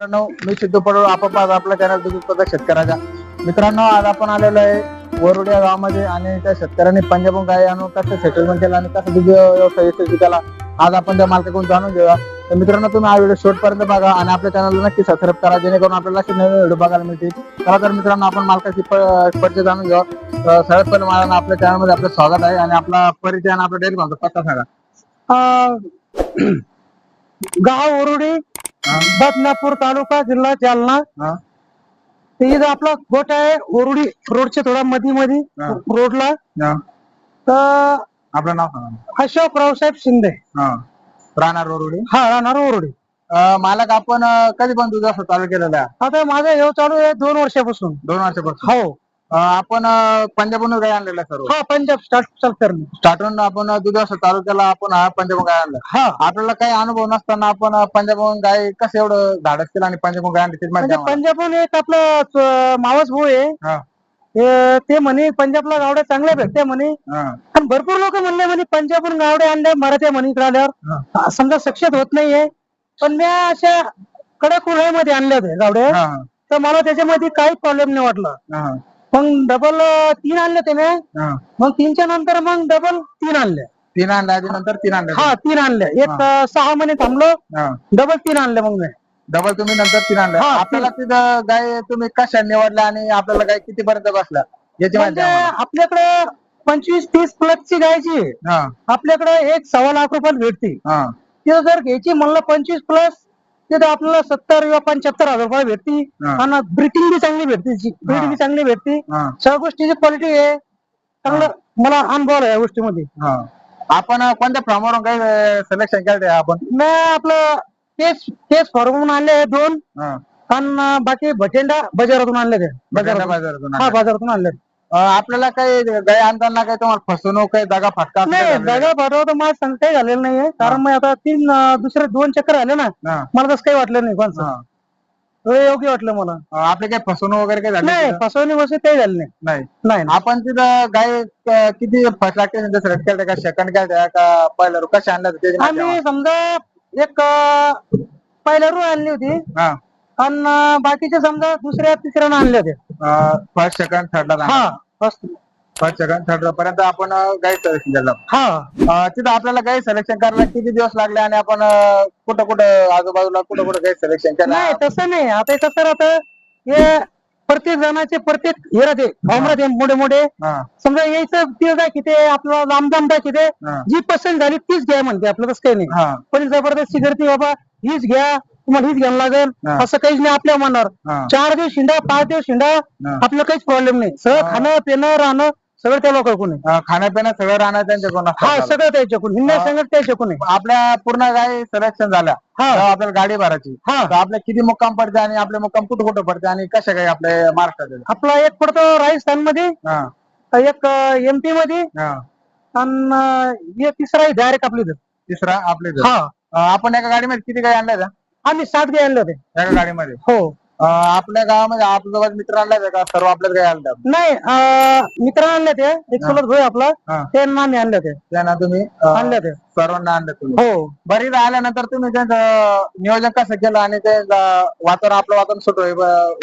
मित्रांनो मी सिद्धू पडोळ आपण आज आपला चॅनल दूध शेतकऱ्याचा मित्रांनो आज आपण आलेलो आहे वरुड या गावामध्ये आणि त्या शेतकऱ्यांनी पंजाबहून गाय आणून कसं सेटलमेंट केलं आणि कसं दूध व्यवसाय यशस्वी केला आज आपण त्या मालकाकडून जाणून घेऊया. तर मित्रांनो तुम्ही हा व्हिडिओ शेवटपर्यंत बघा आणि आपल्या चॅनलला नक्की सबस्क्राईब करा जेणेकरून आपल्याला असे नवीन व्हिडिओ बघायला मिळतील. चला तर मित्रांनो आपण मालकाची परिचय जाणून घेऊ तर पहिले मला आपल्या चॅनलमध्ये आपलं स्वागत आहे आणि आपला परिचय आणि आपला डेअरी माझा पत्ता सांगा. गाव वरुडे बदनापूर तालुका जिल्हा जालना. ते इथं आपला गोट आहे ओरुडी रोडच्या थोडा मध्ये हा. रोडला. तर आपलं नाव सांगा अशोक रावसाहेब शिंदे. हा. राहणार वरुडी? हा राहणार ओरुडी मालक आपण कधी पण दूध असं चालू केलेलं? आता माझा हे चालू आहे दोन वर्षापासून. दोन वर्षापासून. हो. आपण पंजाबहून गाय आणलेला सर्व. हा पंजाब स्टार्ट चाल स्टार्टून आपण दूध असं चालू केला आपण हा पंजाबहून गाय आणला. हा. आपल्याला काही अनुभव नसताना आपण पंजाबहून गाय कसं एवढं धाडस केलं आणि पंजाबहून गाय आणली माहिती म्हणजे आम्हाला. पंजाबहून एक आपलं मावस भाऊ आहे. हा, ते- ते म्हणे पंजाबला गावड्या चांगल्या भेटते म्हणे. हा, पण भरपूर लोक म्हणले म्हणे पंजाबहून गावड्या आणल्या मराठ्या म्हणे इकडे आल्यावर. हा, समजा सक्षम होत नाहीये. पण मी अशा कडक उन्हाळ्यामध्ये आणल्या होत्या गावड्या हा, तर मला त्याच्यामध्ये काही प्रॉब्लेम नाही वाटला. हा, मग डबल तीन आणले त्याने. हा. मग तीनच्या नंतर मग डबल तीन आणले. तीन आणल्या आधी नंतर तीन आणल्या हा तीन आणले. एक अं, सहा महिने थांबलो. डबल तीन आणले मग मी. डबल तुम्ही नंतर तीन आणल्या हा, आपल्याला तिथं गाय तुम्ही कशा निवडल्या आणि आपल्याला गाय किती पर्यंत बसल्या? याची माहिती म्हणजे आम्हाला. आपल्याकडे पंचवीस तीस प्लस ची गायची. हा. आपल्याकडे एक सव्वा लाख रुपयाला भेटते. हा. तिथं जर घ्यायची म्हणलं पंचवीस प्लस तिथं आपल्याला सत्तर किंवा पंच्याहत्तर हजार रुपये भेटते. हा. आणि ब्रिटिंग बी चांगली भेटते ब्रीड बी चांगली भेटते. हा. सगळ्या गोष्टीची क्वालिटी आहे. चांगलं मला अनुभव आहे या गोष्टीमध्ये. हा. आपण अं, कोणत्या फार्मवरून काय सिलेक्शन केलं ते आपण? मी आपलं तेच तेच फॉर्मून आणले आहे दोन. हा. आणि बाकी भटेंडा बाजारातून आणले ते बाजारातून. बाजारातून हा आणलं. बाजारातून आणले आपल्याला काही गाय आणताना काही तुम्हाला फसवणूक काही दगा फटका असं काही नाही झालेलं जागा तर मला सांगता काही झालेलं नाहीये. कारण मग आता तीन अं, दुसरे दोन चक्कर आले ना हा, मला तसं काही वाटलं नाही कोणचं. हा. हे योग्य वाटलं मला. अं, आपली काही फसवणूक वगैरे काही झाली नाही तिथं? फसवणी वसवणी काही झाली नाही. नाही. नाही नाही. आपण तिथं गाय अं, किती फर्स्ट लागते केलं का सेकंड केलं का पहिल्या कशा आणल्या होत्या आम्ही समजा एक अं, पहिल्या रू आणली होती. आणि बाकीचे समजा दुसऱ्या तिसऱ्या आणले होते. फर्स्ट सेकंड थर्डला हा. फर्स्ट फर्स्ट सेकंड थर्ड पर्यंत आपण गाय सिलेक्शन केलं हा. अं, तिथं आपल्याला गाय सिलेक्शन करायला किती दिवस लागले आणि आपण अं, कुठं कुठं आजूबाजूला कुठं कुठं गाय सिलेक्शन नाही केलं तसं नाही. आता हे कसं राहतं हे प्रत्येक जणाचे प्रत्येक हे राहते. फॉर्म राहते मोठे मोठे. हा. समजा यायचं ते काय किती आपलं लांब लांब काय किती हा. जी पसंत झाली तीच घ्या म्हणते. आपलं तसं काही नाही. हा. पण जबरदस्ती करते बाबा हीच घ्या. तुम्हाला हीच घ्यायला लागेल. असं काहीच नाही आपल्या मनावर चार दिवस शिंडा पाच दिवस शिंडा हा. आपलं काहीच प्रॉब्लेम नाही सगळं. खाणं पिणं राहणं सगळं त्या लोकांकडून आहे. अं, खाण्यापिण्या सगळं राहणार त्यांच्याकडून हा. सगळं त्याच्याकडून हिंदा. संगत त्याच्याकडून आहे आपल्या पूर्ण गाय सिलेक्शन झाल्या हा तेव्हा आपल्याला गाडी भरायची हा तर आपल्या किती मुक्काम पडते आणि आपले मुक्काम कुठं कुठं पडते आणि कशा गाय आपल्या महाराष्ट्रात? आपला एक पडतो राजस्थानमध्ये हा एक एमपी मध्ये हा आणि एक तिसरा डायरेक्ट आपली. तिसरा आपले. हा आपण एका गाडीमध्ये किती गाय आणल्या? आम्ही सात गे आणले होते. एका गाडीमध्ये? हो. आपल्या गावामध्ये आपल्या मित्र आणल्या का सर्व आपल्याच गाय आणल्या नाही मित्र आणले ते. एक. चुलत भाऊ आपला. त्यांना आम्ही आणले होते त्यांना तुम्ही आणले ते. सर्वांना आणलं तुम्ही. हो. बरी इथं आल्यानंतर तुम्ही त्यांचं नियोजन कसं केलं आणि ते वातावरण आपलं वातावरण सुट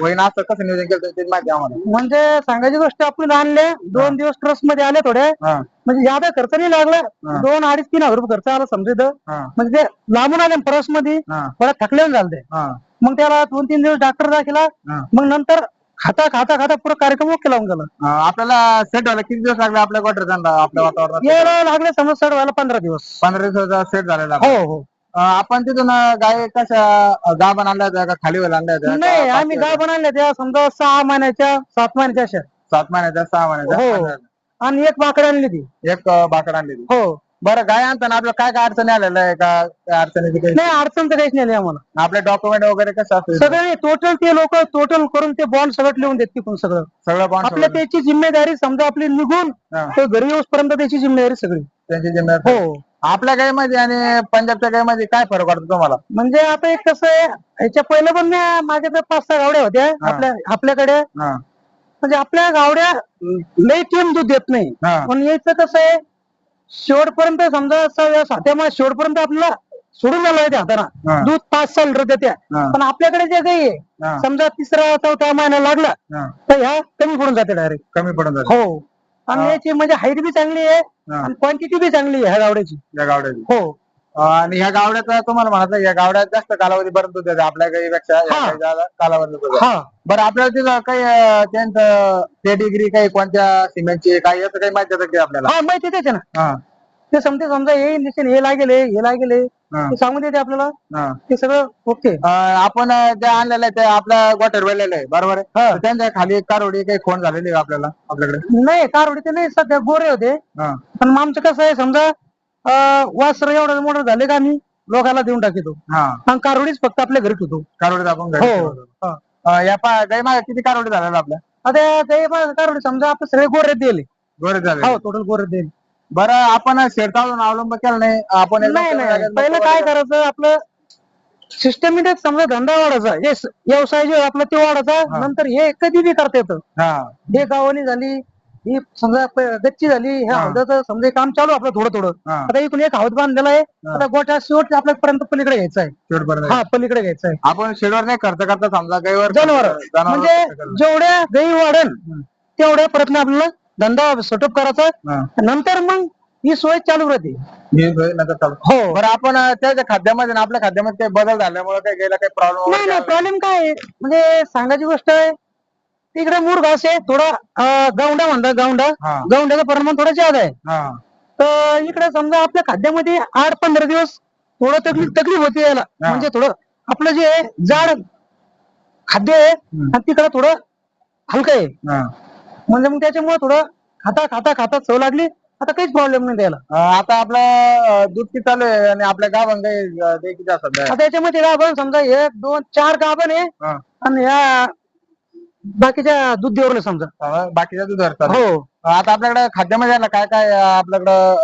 होईन असं कसं नियोजन केलं ते माहिती आम्हाला. म्हणजे सांगायची गोष्ट आपण आणले दोन दिवस ट्रस्टमध्ये आले थोडे. म्हणजे ज्यादा खर्च नाही लागला. दोन अडीच तीन हजार रुपये खर्च आला समजा हा. म्हणजे ते लांबून आले प्रवासमध्ये थोडा थकले झाले हा. मग त्याला दोन तीन दिवस डॉक्टर दाखला हा. मग नंतर खाता खाता खाता पुरा कार्यक्रम ओके लावून गेला. अं, आपल्याला सेट व्हायला किती दिवस लागले आपल्या क्वार्टर आपल्या वातावरणात यायला लागले समज सड व्हायला पंधरा दिवस. पंधरा दिवसाचा सेट झालेला हो. हो. अं, आपण तिथून अं, गाय कशा अं, गाभण आणल्या होत्या का? खालीवर आणल्या होत्या? नाही आम्ही? गाय बनवल्या त्या समजा सहा महिन्याच्या सात महिन्याच्या अशा. सात महिन्याच्या सहा महिन्याच्या हो. आणि एक माकड आणली ती एक अं, बाकड आणली होती. हो. बरं गाय आणताना आपल्याला काय काय अडचणी आलेल्या आहे? का अडचणीची काही? नाही अडचण तर काहीच नाही आली आम्हाला. आपले डॉक्युमेंट वगैरे कसं असतं सगळे टोटल ते लोक टोटल करून ते बॉन्ड सगळं लिहून देत तिकडून सगळं. सगळं बॉन्ड आपल्या त्याची जिम्मेदारी समजा आपली निघून हा. ते घरी येऊपर्यंत त्याची जिम्मेदारी सगळी. त्यांची जिम्मेदारी हो. आपल्या गायमध्ये आणि पंजाबच्या गायमध्ये काय फरक वाटतो तुम्हाला? म्हणजे आता एक कसं आहे ह्याच्या पहिलं पण मी माझ्या तर पाच सहा गावड्या होत्या. आपल्या आपल्याकडे. हा. म्हणजे आपल्या गावड्या लई टीम दूध देत नाही. हा. पण यायचं कसं आहे शेवटपर्यंत समजा त्यामुळे शेवटपर्यंत आपल्याला सोडून द्यायला होते हाताना. दूध पाच सहा लिटर देत्या. पण आपल्याकडे जे काही आहे. समजा तिसरा चौथा महिना लागला. तर ह्या कमी पडून जाते डायरेक्ट कमी पडून जाते हो आणि याची म्हणजे हाईट बी चांगली आहे. आणि क्वांटिटी बी चांगली आहे ह्या गावड्याची हो आणि ह्या गावड्याचा तुम्हाला म्हणायचं या गावड्यात जास्त कालावधीपर्यंत दूध देते आपल्या गाईपेक्षा या हा. गाई जादा कालावधी दूध देते. हा. बरं आपल्याला तिथं काही अं, त्यांचं पेडिग्री काही कोणत्या सिमेंटची काही याचं काही माहिती येतं की आपल्याला? हा माहिती त्याचे ना हा. ते समजे समजा हे इंजेक्शन हे लागेल हे हे लागेल हे. हा. ते सांगून देते आपल्याला. हा. ते सगळं ओके. अं, आपण ज्या आणलेलं आहे ते आपल्या गोठ्यावर वेळलेलं आहे बरोबर आहे? हा. तर त्यांच्या खाली कारोडी काही खोन झालेली आहे आपल्याला आपल्याकडे? नाही कारवडी ते नाही सध्या गोरे होते. हा. पण मग आमचं कसं आहे समजा वासर एवढं मोठं झाले का आम्ही लोकांना देऊन टाकतो. हा. आणि कारवडीच फक्त आपल्या घरी ठेवतो. कारोडीत आपण घरी हो. ठेवतो. हा. अं, या पा गाई मागे किती कारोडी झालेल्या आपल्या? आता ते कारवडी समजा आपण सगळे गोरे दिले. गोरे झाले. हो टोटल गोरे दिले. बरं आपण शेतावरून अवलंब केला नाही. आपण एकदम नाही नाही. पहिलं काय. करायचं आपलं सिस्टमॅटिक समजा धंदा वाढायचा हे स- व्यवसाय जो आहे आपला ते वाढायचा. हा. नंतर हे कधी बी करता येतं. हा. हे गावानी झाली ही समजा प- गच्ची झाली ह्या हा. हौदाचं समजा हे काम चालू आहे आपलं थोडं थोडं हा. आता इकडून एक हौद बांधलेला आहे आता गोठा शेवट आपल्यापर्यंत पलीकडे घ्यायचा आहे. शेवटपर्यंत हा पलीकडे घ्यायचा आहे. आपण शेडवर नाही खर्च करता समजा गाईवर जनावर. म्हणजे करता. जेवढ्या गाई वाढन हम्म. तेवढ्या प्रयत्न आपल्याला धंदा सेटअप करायचा. नंतर मग ही सोय चालू राहते. हे बरं आपण अं, त्याच्या खाद्यामध्ये आणि आपल्या खाद्यामध्ये काही बदल झाल्यामुळे काही गेला काही नाही नाही प्रॉब्लेम प्रॉब्लेम काय आहे? म्हणजे सांगायची गोष्ट आहे तिकडे मूळ घास आहे थोडा गावंडा म्हणतात गावंडा हा गावंड्याचं प्रमाण थोडं जास्त आहे हा तर इकडे समजा आपल्या खाद्यामध्ये आठ पंधरा दिवस थोडं तकलीफ तकलीफ होती याला हा. म्हणजे थोडं आपलं जे जाड खाद्य आहे हम्म. आणि तिकडं थोडं हलकं आहे हा. म्हणजे मग त्याच्यामुळे थोडं खाता खाता खाता चव लागली आता काहीच प्रॉब्लेम नाही त्याला अं, आता आपलं अं, दूध किती चालू आहे आणि आपल्या गावात अं, ते किती असतात? आता याच्यामध्ये गाभण समजा एक दोन चार गाभण आहे हा. आणि ह्या बाकीच्या दूध देवर समजा अं, बाकीच्या दुधावर आहे. हो आता आपल्याकडे खाद्यामध्ये आलं काय काय अं, आपल्याकडं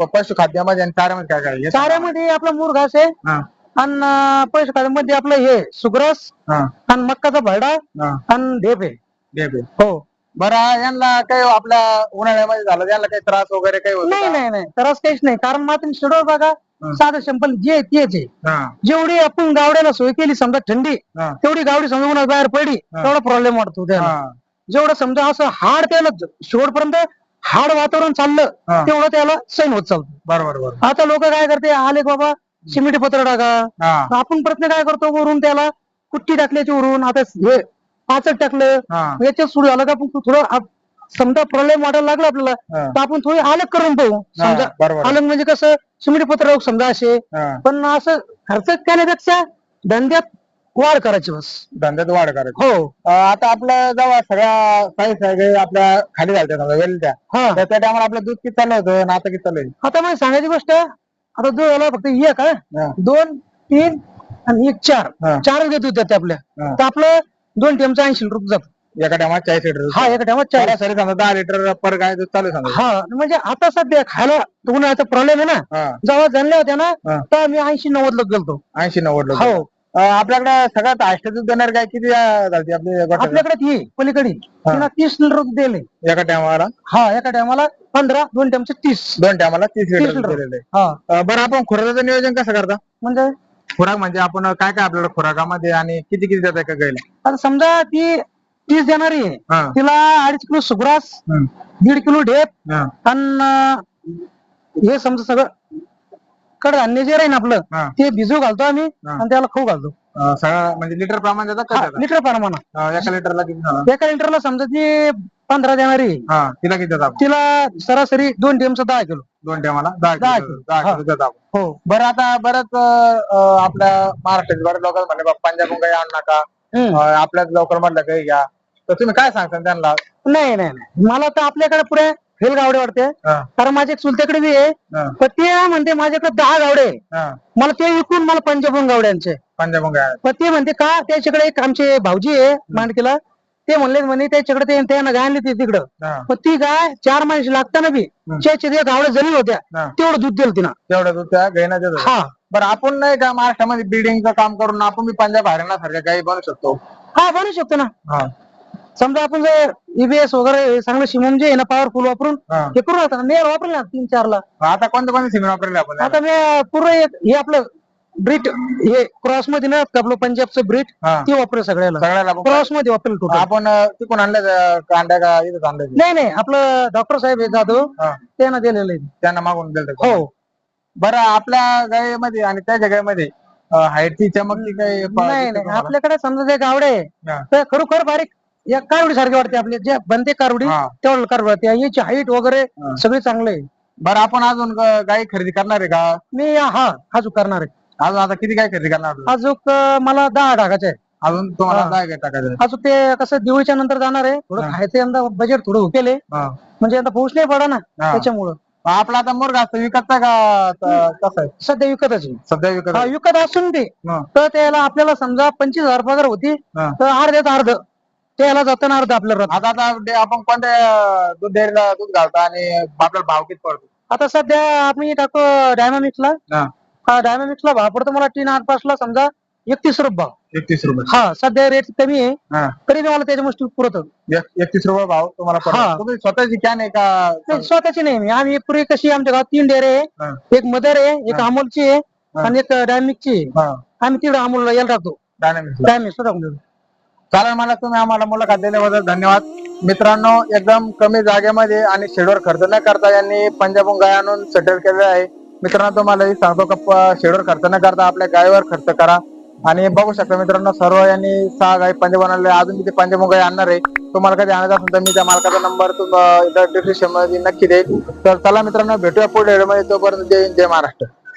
अं, पशु खाद्यामध्ये आणि चाऱ्यामध्ये काय काय. चाऱ्यामध्ये आपला मूर घास आहे हा आणि पैसे मध्ये आपलं हे सुग्रास हा आणि मक्काचा भरडा हा आणि ढेप आहे घे बे. हो बरं यांना काही आपल्या उन्हाळ्यामध्ये झालं यांना काही त्रास वगैरे काही होतो नाही का? नाही नाही त्रास काहीच नाही कारण मग तुम्ही शेड्यूल बघा. साधं सिंपल जे तेच आहे जेवढी आपण गावड्याला सोय केली समजा थंडी हा. तेवढी गावडी समजा उन्हात बाहेर पडली. तेवढा प्रॉब्लेम वाटतो त्याला जेवढं समजा असं हाड त्याला शेवटपर्यंत हाड वातावरण चाललं हा. तेवढं त्याला सैन होत चालतं. बरोबर बरोबर. आता लोक काय करते आले बाबा सिमेंट पत्र टाका. हा. आपण प्रश्न काय करतो वरून त्याला कुट्टी टाकल्याची वरून आता हे पाचट टाकलं हा. याच्यात सुरू झालं का आपण थोडं आप- समजा प्रॉब्लेम वाटायला लागला आपल्याला हा. तर आपण थोडी अलग करून पाहू. समजा बरोबर. अलग म्हणजे कसं सिमेंट पत्र समजा असे हा. पण असं खर्च करण्यापेक्षा धंद्यात वाढ करायची बस. धंद्यात वाढ करायची. हो. अं, आता आपलं जेव्हा सगळ्या काही सगळे आपल्या खाली झाल्या समजा वेल त्या हा. तर त्या टायमाला आपलं दूध किती चालू होतं आणि आता किती चालू आहे? आता मला सांगायची गोष्ट आता जो झाला फक्त एक हा. हा. दोन तीन आणि एक चार. हा. चारच घेत होते ते आपल्या. हा. तर आपलं दोन टेमचं ऐंशी रुपये जात. एका टायमात चाळीस लिटर हा एका टायमात चार सरासरी समजा दहा लिटर पर गाय दूध चालू समजा. हा म्हणजे आता सध्या खायला उन्हाळ्याचा प्रॉब्लेम आहे ना. हा. जेव्हा जाणल्या होत्या ना हा. तर मी ऐंशी नव्वद लोक गेलतो. ऐंशी नव्वद लोक. हो. आपल्याकडे सगळ्यात हायस्ट दूध देणार गाय किती अं, झालती आपली गोठ्यात? आपल्याकडे ती पलीकडे. तिला तीस लिटर दूध दिले एका टायमाला हा एका टायमाला पंधरा दोन टाइमचे तीस. दोन टायमाला तीस लिटर दूध लिटर. दिलेलं. आहे हा. अं, बरं आपण खुराकाचं नियोजन कसं करता? म्हणजे? खुराक म्हणजे आपण काय काय आपल्याला खुराकामध्ये आणि किती किती देत का गायला? आता समजा ती तीस देणारी आहे हा तिला अडीच किलो सुग्रास हम्म. दीड किलो ढेप हा आणि हे समजा सगळं कडधान्य जे राहील आपलं हा. ते भिजू घालतो आम्ही हा. आणि त्याला खाऊ घालतो अं, सगळं म्हणजे लिटर प्रमाण का? लिटर प्रमाणात अं, एका लिटरला किती झालं एका लिटरला समजा ती पंधरा देणारी आहे. हा तिला किती आपण? तिला सरासरी दोन टेमचा दहा किलो दोन टायमाला दहा दहा किलो किलो. दहा हा. किलो आपण. हो बरं आता बरंच अं, आपल्या महाराष्ट्रात बरेच लोक म्हणे पंजाबून काही आणू नका हम्म. अं, आपल्याच लवकर म्हटलं काही घ्या तर तुम्ही काय सांगता त्यांना? नाही नाही नाही. मला तर आपल्याकडे पुढे फेल गावडे वाटते. हा, कारण माझ्या चुलत्याकडे बी आहे. हा, पण ते म्हणते माझ्याकडे दहा गावडे आहे. हा. मला ते विकून मला पंजाबून गावड्यांचे. पंजाबून काय पण ते म्हणते का? त्याच्याकडे एक आमचे भाऊजी आहे मांडकीला. ते म्हणले म्हणे त्याच्याकडे ते त्यानं गाय आणली ती तिकडं. हा, पण ती गाय चार माणसं लागताना बी हम्म. त्याचे ते गावडे जमीन होत्या. हा. तेवढं दूध दिलं तिनं. तेवढं दूध त्या गायीना देतात हा. बरं आपण नाही का महाराष्ट्रामध्ये बिल्डिंगचं काम करून आपण बी पंजाब हरियाणा सारख्या गायी बनवू शकतो? हा बनू शकतो ना. हा. समजा आपण जर ईबीएस वगैरे हे चांगलं शिमम जे आहे ना पॉवरफुल वापरून हा. हे करू आता. मेल वापरले ना तीन चारला. आता कोणते कोणते सिमेंट वापरले आपण आता मी पूर्ण एक हे आपलं ब्रीट हे क्रॉसमध्ये ना आपलं पंजाबचं ब्रीट हा. ते वापरेल सगळ्याला. सगळ्याला आपण- क्रॉसमध्ये वापरेल टोटल आपण अं, तिकडून आणलं कांड्या का इथं आणलं नाही नाही आपलं डॉक्टर साहेब आहे जाधव हा. त्यानं दिलेलं आहे. त्यांना मागून दिलं हो. बरं आपल्या गायीमध्ये आणि त्याच्या गायीमध्ये हाईटची चमकती काही नाही दिसतो नाही तुम्हाला? आपल्याकडे समजा जे गावडे आहे, हा. तर खरोखर बारीक या कारवडी सारखे वाटते आपले जे बनते कारवडी हा. तेवढं कारवडी वाटते याची हाईट वगैरे हा. सगळे चांगले आहे. बरं आपण अजून ग- गाई खरेदी करणार आहे का मी हा हाजूक करणार आहे अजून आता किती गाय खरेदी करणार आहे? हाजूक अं, मला दहा टाकायचे आहे अजून तुम्हाला हा. दहा गाय टाकायचं आहे. अजून ते कसं दिवाळीच्या नंतर जाणार आहे थोडं हा. खायचं यंदा बजेट थोडं हुकेले हा. म्हणजे आता पाऊस नाही पडा ना हा. त्याच्यामुळं आपला आता मुर्गा असतो विकतचा का त- कसा आहे सध्या विकतच आहे. सध्या विकत हा, आहे. विकत असून ते हा. तर त्याला आपल्याला समजा पंचवीस हजार पगार होती हा. तर अर्ध्यात अर्ध त्याला जाताना अर्ध आपल्याला राहतं. आता आता आपण कोणत्या अं, दूध डेअरीला दूध घालतो आणि आपल्याला भाव किती पडतो आता सध्या आम्ही टाकू डायनामिक्सला हा. हा डायनामिक्सला भाव पडतो मला टीन आठ पाचला समजा एकतीस रुपये भाव एकतीस रुपये. हा सध्या रेट कमी आहे. हा. तरी मला त्याच्या गोष्टी पुरत एक- एकतीस रुपये भाव तुम्हाला हा. तुम्ही स्वतःची कॅन आहे का? स्वतःची नाही मी. आम्ही पूर्वी कशी आमच्या गावात तीन डेअरे आहे. हा. एक मदर आहे एक हा. अमोलची आहे हा. आणि एक डायमिकची आहे. हा. आम्ही तिकडे अमोलला यायला टाकतो. डायमिक्सला टाकून देतो चालेल मला तुम्ही आम्हाला मुलाखत दिल्याबद्दल धन्यवाद. मित्रांनो एकदम कमी जागेमध्ये आणि शेडवर खर्च न करता यांनी पंजाबून गाय आणून सेटल केलेलं आहे. मित्रांनो तुम्हाला ही सांगतो का प- शेडवर खर्च न करता आपल्या गायीवर खर्च करा. आणि बघू शकता मित्रांनो सर्व यांनी सहा गाई पंजे बनवले. अजून किती पंजे गाय आणणार आहे तुम्हाला कधी आणायचा असेल तर मी त्या मालकाचा नंबर तुम्हाला डिस्क्रिप्शनमध्ये नक्की देईल. तर चला मित्रांनो भेटूया पुढे तोपर्यंत जय जय महाराष्ट्र.